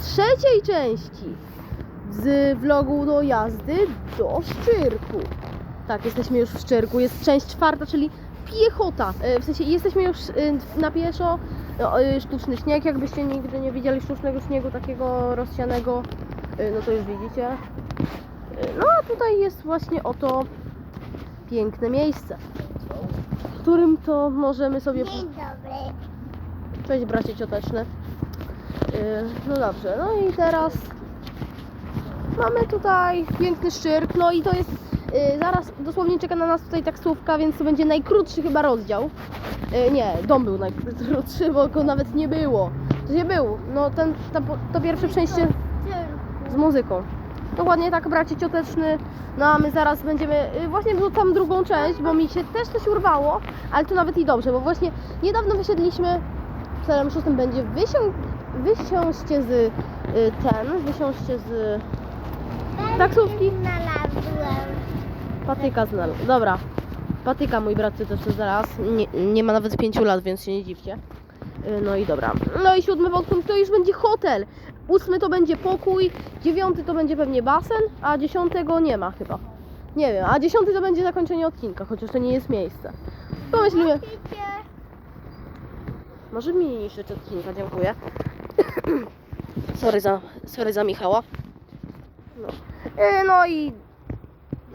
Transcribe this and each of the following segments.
trzeciej części z vlogu do jazdy do Szczyrku. Tak, jesteśmy już w Szczyrku. Jest część czwarta, czyli piechota. E, W sensie jesteśmy już e, na pieszo. No, e, Sztuczny śnieg, jakbyście nigdy nie widzieli sztucznego śniegu takiego rozsianego, e, no to już widzicie. E, No a tutaj jest właśnie oto piękne miejsce, w którym to możemy sobie... Dzień dobry. Cześć bracie cioteczne. Yy, No dobrze, no i teraz mamy tutaj piękny szczyrk, no i to jest yy, zaraz dosłownie czeka na nas tutaj taksówka, więc to będzie najkrótszy chyba rozdział. Yy, Nie, dom był najkrótszy, bo go nawet nie było. To nie był, no ten, ta, to pierwsze przejście z muzyką. Dokładnie tak, bracie cioteczny. No a my zaraz będziemy, y, właśnie wrzucam drugą część, bo mi się też coś urwało, ale to nawet i dobrze, bo właśnie niedawno wysiedliśmy, celem szóstym będzie wysią, wysiąście z y, ten, wysiąście z Taksówki. Znalazłem. patyka znal. Dobra, patyka mój brat też zaraz, nie, nie ma nawet pięciu lat, więc się nie dziwcie. Y, No i dobra. No i siódmy punkt to już będzie hotel. Ósmy to będzie pokój, dziewiąty to będzie pewnie basen, a dziesiątego nie ma chyba. Nie wiem, a dziesiąty to będzie zakończenie odcinka, chociaż to nie jest miejsce. Pomyślimy. Widzicie? Może mi niszczyć odcinka, dziękuję. Sorry, za, sorry za Michała. No. E, no i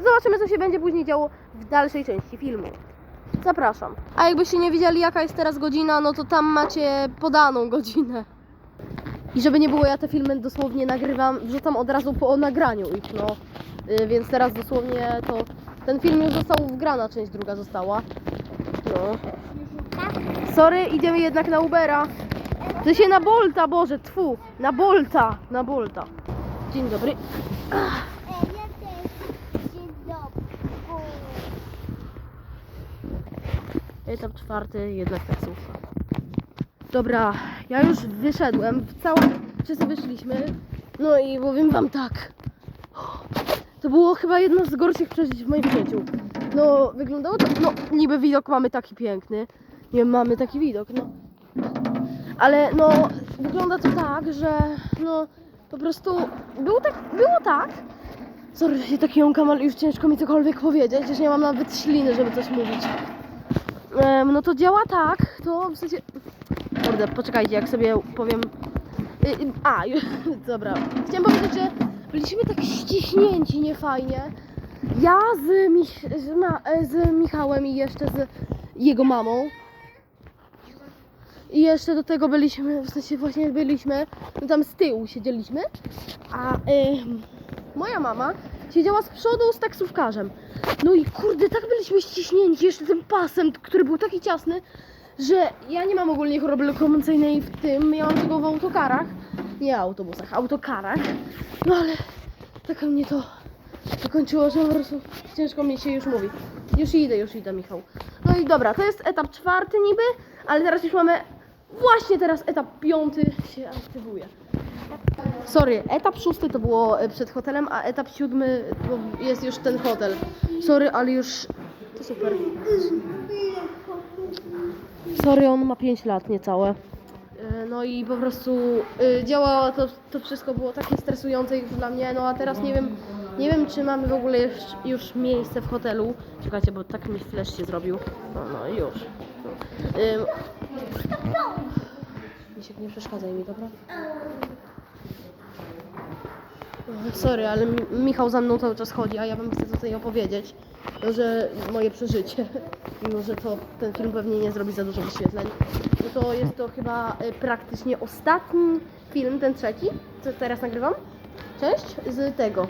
zobaczymy, co się będzie później działo w dalszej części filmu. Zapraszam. A jakbyście nie wiedzieli, jaka jest teraz godzina, no to tam macie podaną godzinę. I żeby nie było, ja te filmy dosłownie nagrywam, wrzucam od razu po nagraniu ich, no. Y, więc teraz dosłownie to... Ten film już został wgrana, część druga została. No. Sorry, idziemy jednak na Ubera. To się na Bolta, Boże, tfu, na Bolta, na Bolta. Dzień dobry. Etap czwarty, jednak taksówka. Dobra, ja już wyszedłem, cała, wszyscy wyszliśmy. No i powiem wam tak. To było chyba jedno z gorszych przeżyć w moim życiu. No, wyglądało to, no, niby widok mamy taki piękny. Nie mamy taki widok, no. Ale no, wygląda to tak, że no, po prostu było tak, było tak. Sorry, się tak jąkam, ale już ciężko mi cokolwiek powiedzieć, już nie mam nawet śliny, żeby coś mówić. Em, no to działa tak, to w sensie... Kurde, poczekajcie, jak sobie powiem... Y, y, A, dobra. Chciałem powiedzieć, że byliśmy tak ściśnięci niefajnie. Ja z, Mich z, z Michałem i jeszcze z jego mamą. I jeszcze do tego byliśmy, w sensie właśnie byliśmy, no tam z tyłu siedzieliśmy, a ym, moja mama siedziała z przodu z taksówkarzem. No i kurde, tak byliśmy ściśnięci jeszcze tym pasem, który był taki ciasny, że ja nie mam ogólnie choroby lokomocyjnej w tym, miałam tylko w autokarach, nie autobusach, autokarach. No ale tak mnie to dokończyło, że po prostu ciężko mi się już mówi. Już idę, już idę, Michał. No i dobra, to jest etap czwarty niby, ale teraz już mamy właśnie teraz etap piąty się aktywuje. Sorry, etap szósty to było e, przed hotelem, a etap siódmy to jest już ten hotel. Sorry, ale już to super. Sorry, on ma 5 lat niecałe. E, No i po prostu y, działało to, to wszystko było takie stresujące już dla mnie, no a teraz nie wiem, nie wiem czy mamy w ogóle już, już miejsce w hotelu. Czekajcie, bo tak mi flash się zrobił. No, no już. No. Misiek, nie przeszkadzaj mi, dobra? O, Sorry, ale Mi- Michał za mną cały czas chodzi, a ja wam chcę tutaj opowiedzieć, no, że moje przeżycie, mimo że to ten film pewnie nie zrobi za dużo wyświetleń, no to jest to chyba y, praktycznie ostatni film, ten trzeci, co teraz nagrywam, część z tego, y,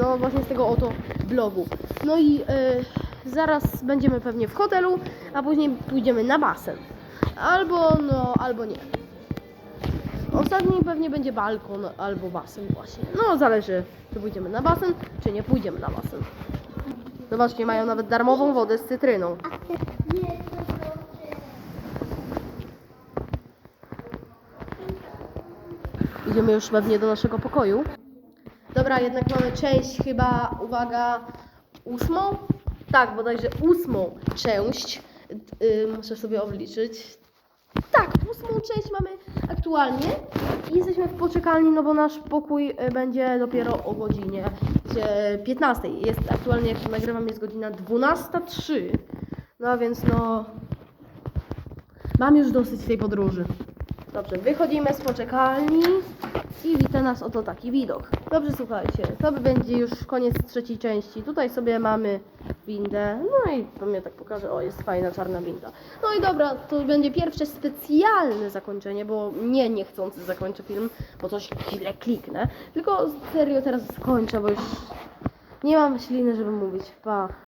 no właśnie z tego oto blogu. No i y, zaraz będziemy pewnie w hotelu, a później pójdziemy na basen. Albo no, albo nie. Ostatni pewnie będzie balkon albo basen właśnie. No zależy, czy pójdziemy na basen, czy nie pójdziemy na basen. Zobaczcie, mają nawet darmową wodę z cytryną. Idziemy już pewnie do naszego pokoju. Dobra, jednak mamy część chyba, uwaga, ósmą? Tak, bodajże ósmą część. Yy, muszę sobie obliczyć. Tak, ósmą część mamy aktualnie i jesteśmy w poczekalni, no bo nasz pokój e, będzie dopiero o godzinie e, 15. Jest aktualnie, jak nagrywam, jest godzina 12.03. No więc no... Mam już dosyć tej podróży. Dobrze, wychodzimy z poczekalni i wita nas oto taki widok. Dobrze, słuchajcie, to będzie już koniec trzeciej części. Tutaj sobie mamy windę, no i to mnie tak pokaże, o jest fajna czarna winda. No i dobra, to będzie pierwsze specjalne zakończenie, bo nie niechcący zakończę film, bo coś chwilę kliknę, tylko serio teraz skończę, bo już nie mam śliny, żeby mówić. Pa.